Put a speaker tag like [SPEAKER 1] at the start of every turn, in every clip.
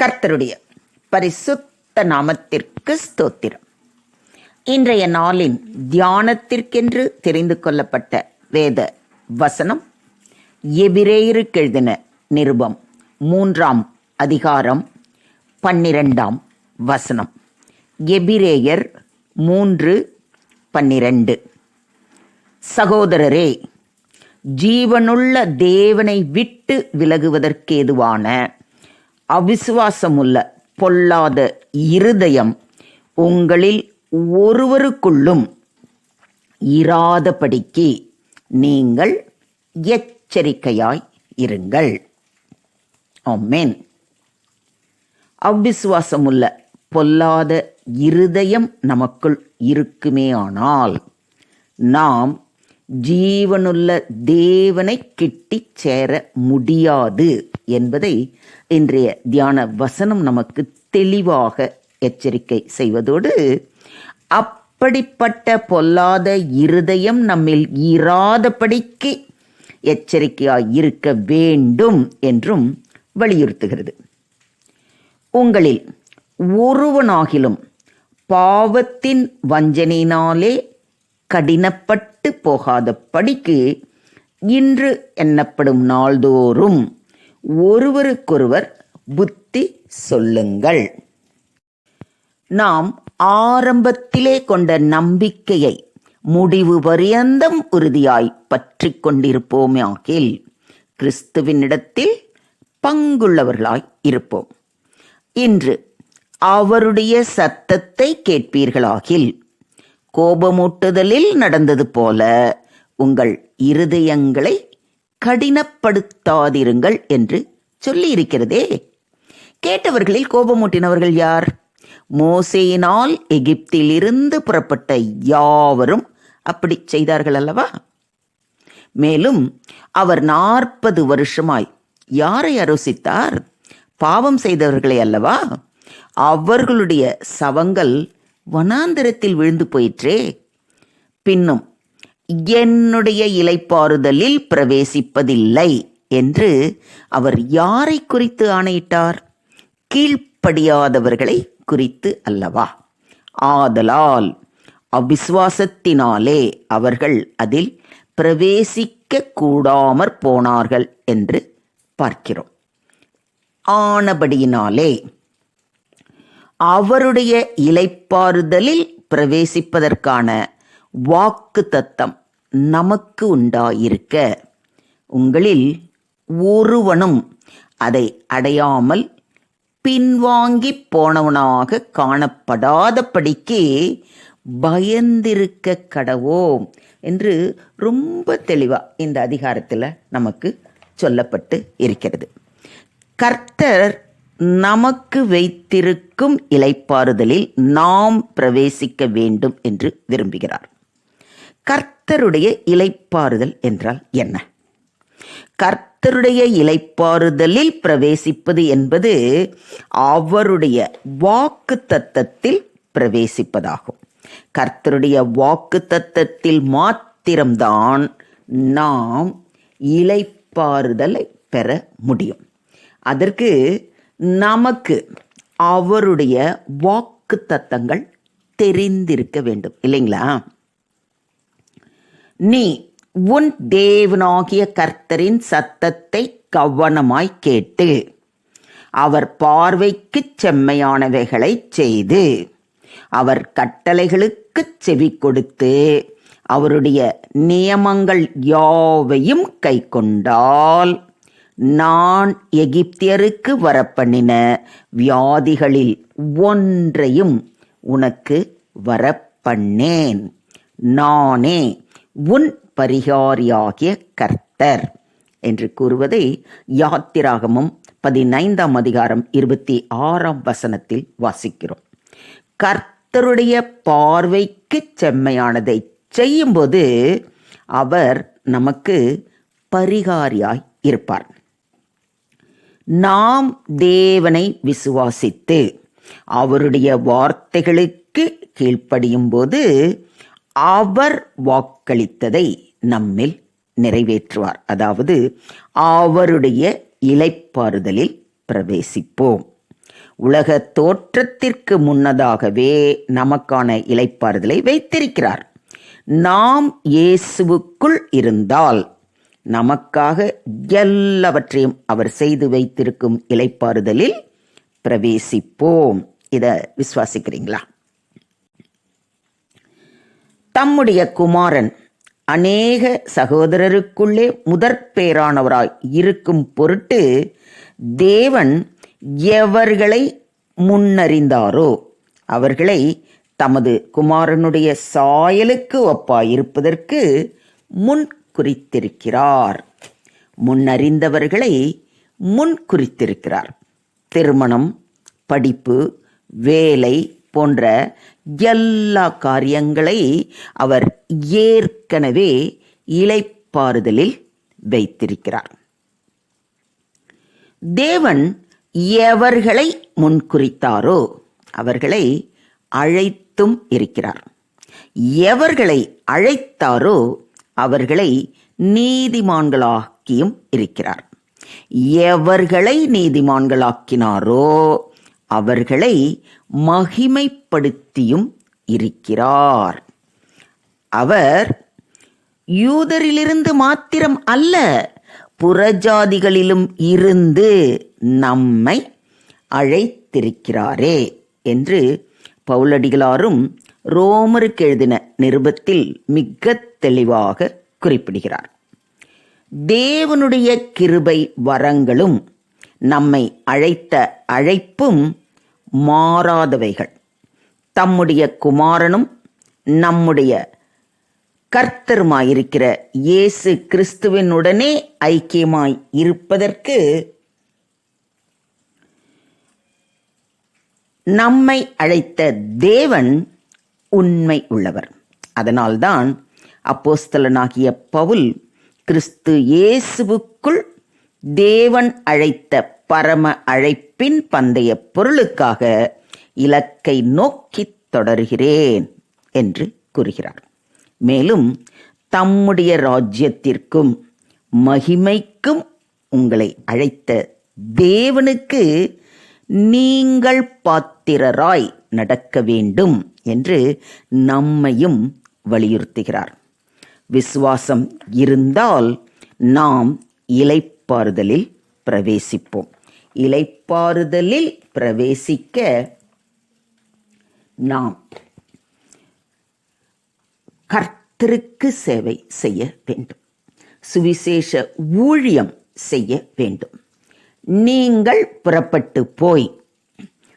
[SPEAKER 1] கர்த்தருடைய பரிசுத்த நாமத்திற்கு ஸ்தோத்திரம். இன்றைய நாளின் தியானத்திற்கென்று தெரிந்து கொள்ளப்பட்ட வேத வசனம் எபிரேயருக்கு எழுதின நிருபம் மூன்றாம் அதிகாரம் பன்னிரெண்டாம் வசனம். எபிரேயர் மூன்று பன்னிரண்டு. சகோதரரே ஜீவனுள்ள தேவனை விட்டு விலகுவதற்கேதுவான அவிசுவாசமுள்ள பொல்லாத இருதயம் உங்களில் ஒருவருக்குள்ளும் இராதபடிக்கு நீங்கள் எச்சரிக்கையாய் இருங்கள். ஆமென். அவ்விசுவாசமுள்ள பொல்லாத இருதயம் நமக்குள் இருக்குமே ஆனால் நாம் ஜீவனுள்ள தேவனை கிட்டிச் சேர முடியாது. என்பதை இன்றைய தியான வசனம் நமக்கு தெளிவாக எச்சரிக்கை செய்வதோடு அப்படிப்பட்ட பொல்லாத இருதயம் நம்மில் இராதபடிக்கு எச்சரிக்கையாய் இருக்க வேண்டும் என்றும் வலியுறுத்துகிறது. உங்களில் ஒருவனாகிலும் பாவத்தின் வஞ்சனையினாலே கடினப்பட்டு போகாத படிக்கு இன்று எண்ணப்படும் நாள்தோறும் ஒருவருக்கொருவர் புத்தி சொல்லுங்கள். நாம் ஆரம்பத்திலே கொண்ட நம்பிக்கையை முடிவு பரியந்தம் உறுதியாய் பற்றி கொண்டிருப்போமாகில் கிறிஸ்துவினிடத்தில் பங்குள்ளவர்களாய் இருப்போம். இன்று அவருடைய சத்தத்தை கேட்பீர்களாகில் கோபமூட்டுதலில் நடந்தது போல உங்கள் இருதயங்களை கடினப்படுத்தாதிருங்கள் என்று சொல்லியிருக்கிறதே. கேட்டவர்களில் கோபமூட்டினவர்கள் யார்? மோசேயினால் எகிப்திலிருந்து புறப்பட்ட யாவரும் அப்படி செய்தார்கள் அல்லவா? மேலும் அவர் நாற்பது வருஷமாய் யாரை அரோசித்தார்? பாவம் செய்தவர்களை அல்லவா? அவர்களுடைய சவங்கள் வனாந்திரத்தில் விழுந்து போயிற்றே. பின்னும் என்னுடைய இலைப்பாறுதலில் பிரவேசிப்பதில்லை என்று அவர் யாரை குறித்து ஆணையிட்டார்? கீழ்ப்படியாதவர்களை குறித்து அல்லவா? ஆதலால் அவிசுவாசத்தினாலே அவர்கள் அதில் பிரவேசிக்க கூடாமற் போனார்கள் என்று பார்க்கிறோம். ஆனபடியினாலே அவருடைய இலைப்பாறுதலில் பிரவேசிப்பதற்கான வாக்கு தத்தம் நமக்கு உண்டாயிருக்க. உங்களில் ஒருவனும் அதை அடையாமல் பின்வாங்கி போனவனாக காணப்படாதபடிக்கு பயந்திருக்க கடவோம் என்று ரொம்ப தெளிவாக இந்த அதிகாரத்தில் நமக்கு சொல்லப்பட்டு இருக்கிறது. கர்த்தர் நமக்கு வைத்திருக்கும் இலைப்பாறுதலில் நாம் பிரவேசிக்க வேண்டும் என்று விரும்புகிறார். கர்த்தருடைய இலைப்பாறுதல் என்றால் என்ன? கர்த்தருடைய இலைப்பாறுதலில் பிரவேசிப்பது என்பது அவருடைய வாக்கு தத்தத்தில் பிரவேசிப்பதாகும். கர்த்தருடைய வாக்கு தத்தத்தில் மாத்திரம்தான் நாம் இலைப்பாறுதலை பெற முடியும். அதற்கு நமக்கு அவருடைய வாக்கு தத்தங்கள் தெரிந்திருக்க வேண்டும். இல்லைங்களா? நீ உன் தேவனாகிய கர்த்தரின் சத்தத்தை கவனமாய் கேட்டு அவர் பார்வைக்கு செம்மையானவைகளை செய்து அவர் கட்டளைகளுக்கு செவி கொடுத்து அவருடைய நியமங்கள் யாவையும் கை கொண்டால் நான் எகிப்தியருக்கு வரப்பண்ணின வியாதிகளில் ஒன்றையும் உனக்கு வரப்பண்ணேன். நானே உன் பரிகாரியாகிய கர்த்தர் என்று கூறுவதை யாத்திராகமும் பதினைந்தாம் அதிகாரம் இருபத்தி ஆறாம் வசனத்தில் வாசிக்கிறோம். கர்த்தருடைய பார்வைக்கு செம்மையானதை செய்யும்போது அவர் நமக்கு பரிகாரியாய் இருப்பார். நாம் தேவனை விசுவாசித்து அவருடைய வார்த்தைகளுக்கு கீழ்ப்படியும் போது அவர் வாக்களித்ததை நம்மில் நிறைவேற்றுவார். அதாவது அவருடைய இலைப்பாறுதலில் பிரவேசிப்போம். உலக தோற்றத்திற்கு முன்னதாகவே நமக்கான இலைப்பாறுதலை வைத்திருக்கிறார். நாம் இயேசுவுக்குள் இருந்தால் நமக்காக எல்லாவற்றையும் அவர் செய்து வைத்திருக்கும் இலைப்பாறுதலில் பிரவேசிப்போம். இதை விசுவாசிக்கிறீங்களா? தம்முடைய குமாரன் அநேக சகோதரருக்குள்ளே முதற்பேரானவராய் இருக்கும் பொருட்டு தேவன் எவர்களை முன்னறிந்தாரோ அவர்களை தமது குமாரனுடைய சாயலுக்கு ஒப்பாயிருப்பதற்கு முன் குறித்திருக்கிறார். முன்னறிந்தவர்களை முன் குறித்திருக்கிறார். திருமணம் படிப்பு வேலை போன்ற எல்லா காரியங்களை அவர் ஏற்கனவே இலைப்பாறுதலில் வைத்திருக்கிறார். தேவன் எவர்களை முன்குறித்தாரோ அவர்களை அழைத்தும் இருக்கிறார். எவர்களை அழைத்தாரோ அவர்களை நீதிமான்களாக்கியும் இருக்கிறார். எவர்களை நீதிமான்களாக்கினாரோ அவர்களை சக்தியும் இருக்கிறார். அவர் யூதரிலிருந்து மாத்திரம் அல்ல புறஜாதிகளிலும் இருந்து நம்மை அழைத்திருக்கிறாரே என்று பவுலடிகளாரும் ரோமருக்கு எழுதின நிருபத்தில் மிக தெளிவாக குறிப்பிடுகிறார். தேவனுடைய கிருபை வரங்களும் நம்மை அழைத்த அழைப்பும் மாறாதவைகள். தம்முடைய குமாரனும் நம்முடைய கர்த்தருமாயிருக்கிற இயேசு கிறிஸ்துவினுடனே ஐக்கியமாய் இருப்பதற்கு நம்மை அழைத்த தேவன் உண்மை உள்ளவர். அதனால்தான் அப்போஸ்தலனாகிய பவுல் கிறிஸ்து இயேசுவுக்குள் தேவன் அழைத்த பரம அழைப்பின் பந்தய பொருளுக்காக இலக்கை நோக்கி தொடர்கிறேன் என்று கூறுகிறார். மேலும் தம்முடைய ராஜ்யத்திற்கும் மகிமைக்கும் உங்களை அழைத்த தேவனுக்கு நீங்கள் பாத்திரராய் நடக்க வேண்டும் என்று நம்மையும் வலியுறுத்துகிறார். விசுவாசம் இருந்தால் நாம் இலைப்பாறுதலில் பிரவேசிப்போம். இலைப்பாறுதலில் பிரவேசிக்க நாம் கர்த்தருக்கு சேவை செய்ய வேண்டும். சுவிசேஷ ஊழியம் செய்ய வேண்டும். நீங்கள் புறப்பட்டு போய்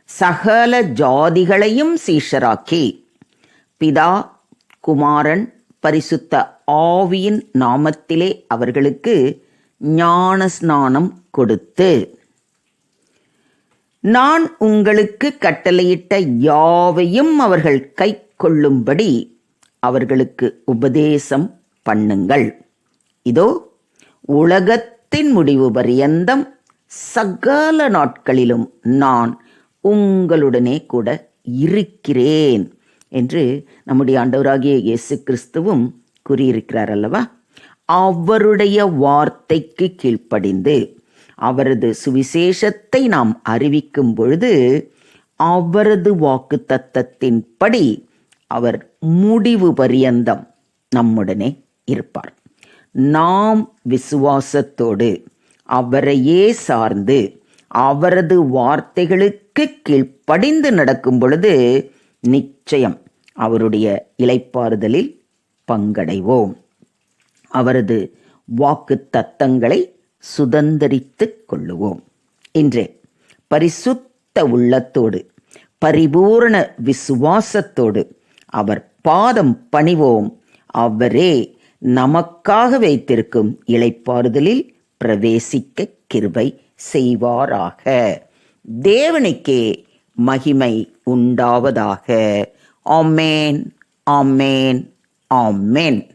[SPEAKER 1] சகல ஜாதிகளையும் சீஷராக்கி பிதா குமாரன் பரிசுத்த ஆவியின் நாமத்திலே அவர்களுக்கு ஞான ஸ்நானம் கொடுத்து நான் உங்களுக்கு கட்டளையிட்ட யாவையும் அவர்கள் கை கொள்ளும்படி அவர்களுக்கு உபதேசம் பண்ணுங்கள். இதோ உலகத்தின் முடிவு பரியந்தம் சகல நாட்களிலும் நான் உங்களுடனே கூட இருக்கிறேன் என்று நம்முடைய ஆண்டவராகிய இயேசு கிறிஸ்துவும் கூறியிருக்கிறார் அல்லவா? அவருடைய வார்த்தைக்கு கீழ்ப்படிந்து அவரது சுவிசேஷத்தை நாம் அறிவிக்கும் பொழுது அவரது வாக்கு தத்தத்தின்படி அவர் முடிவு பரியந்தம் நம்முடனே இருப்பார். நாம் விசுவாசத்தோடு அவரையே சார்ந்து அவரது வார்த்தைகளுக்கு கீழ்ப்படிந்து நடக்கும் பொழுது நிச்சயம் அவருடைய இலைப்பாறுதலில் பங்கடைவோம். அவரது வாக்கு தத்தங்களை சுதந்தரித்துக் கொள்ளுவோம். இன்றே பரிசுத்த உள்ளத்தோடு பரிபூரண விசுவாசத்தோடு அவர் பாதம் பணிவோம். அவரே நமக்காக வைத்திருக்கும் இளைப்பாறுதலில் பிரவேசிக்க கிருபை செய்வாராக. தேவனுக்கே மகிமை உண்டாவதாக. ஆமேன் ஆமேன் ஆமேன்.